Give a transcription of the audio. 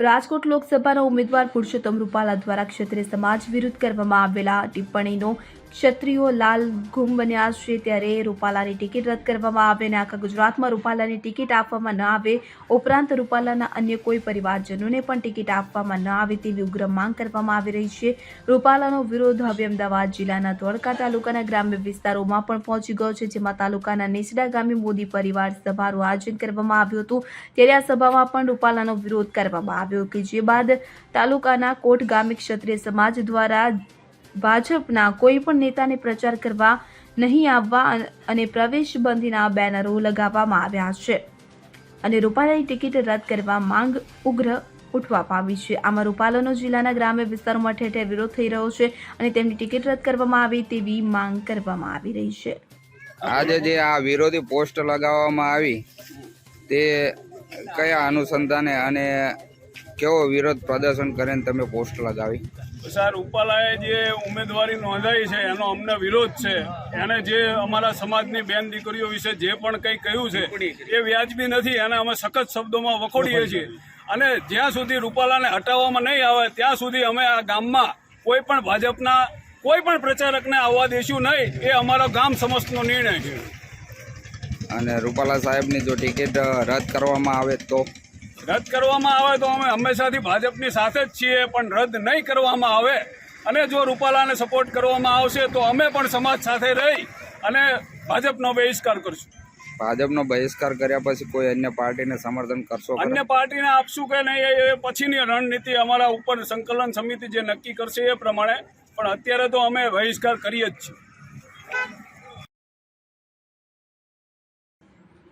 રાજકોટ લોકસભાના ઉમેદવાર પુરુષોત્તમ રૂપાલા દ્વારા ક્ષત્રિય સમાજ વિરુદ્ધ કરવામાં આવેલા ટિપ્પણીનો ક્ષત્રિયો લાલ ગુમ બન્યા છે ત્યારે રૂપાલાની ટિકિટ રદ કરવામાં આવે અને આખા ગુજરાતમાં રૂપાલાની ટિકિટ આપવામાં ન આવે. ઉપરાંત રૂપાલાના અન્ય કોઈ પરિવારજનોને પણ ટિકિટ આપવામાં ન આવે તેવી ઉગ્ર માંગ કરવામાં આવી રહી છે. રૂપાલાનો વિરોધ હવે અમદાવાદ જિલ્લાના ધોળકા તાલુકાના ગ્રામ્ય વિસ્તારોમાં પણ પહોંચી ગયો છે, જેમાં તાલુકાના નેસડા ગામે મોદી પરિવાર સભાનું આયોજન કરવામાં આવ્યું હતું. ત્યારે આ સભામાં પણ રૂપાલાનો વિરોધ કરવામાં આવ્યો કે જે બાદ તાલુકાના કોટ ગામે ક્ષત્રિય સમાજ દ્વારા ભાજપના કોઈ પણ નેતાને પ્રચાર કરવા નહીં આવવા અને પ્રવેશ બંધીના બેનરો લગાવવામાં આવ્યા છે. અને રૂપાલાની ટિકિટ રદ કરવા માંગ ઉગ્ર ઉઠવા પામી છે. આમાં રૂપાલાનો જિલ્લાના ગ્રામ્ય વિસ્તારોમાં ઠેર ઠેર વિરોધ થઈ રહ્યો છે અને તેમની ટિકિટ રદ કરવામાં આવે તેવી માંગ કરવામાં આવી રહી છે. આજે જે આ વિરોધી પોસ્ટ લગાવવામાં આવી તે કયા અનુસંધાને અને કેવો વિરોધ પ્રદર્શન કરીને તમે પોસ્ટ લગાવી સર રૂપાલાએ જે ઉમેદવારી નોંધાઈ છે એનો અમને વિરોધ છે. એને જે અમારા સમાજની બેન દીકરીઓ વિશે જે પણ કંઈ કહ્યું છે એ વ્યાજબી નથી. એને અમે સખત શબ્દોમાં વખોડીએ છીએ. અને જ્યાં સુધી રૂપાલાને હટાવવામાં નહીં આવે ત્યાં સુધી અમે આ ગામમાં કોઈ પણ ભાજપના કોઈ પણ પ્રચારકને આવવા દેશું નહીં. એ અમારો ગામ સમસ્તનો નિર્ણય છે. અને રૂપાલા સાહેબની જો ટિકિટ રદ કરવામાં આવે તો? રદ કરવામાં આવે તો અમે હંમેશાથી ભાજપની સાથે જ છીએ પણ રદ નહીં કરવામાં આવે. અને જો રૂપાલાને સપોર્ટ કરવામાં આવશે તો અમે પણ સમાજ સાથે રહી અને ભાજપનો બહિષ્કાર કરશું. ભાજપનો બહિષ્કાર કર્યા પછી કોઈ અન્ય પાર્ટીને સમર્થન કરશો અન્ય પાર્ટીને આપશું કે નહીં એ પછીની રણનીતિ અમારા ઉપર સંકલન સમિતિ જે નક્કી કરશે એ પ્રમાણે. પણ અત્યારે તો અમે બહિષ્કાર કરીએ જ છીએ.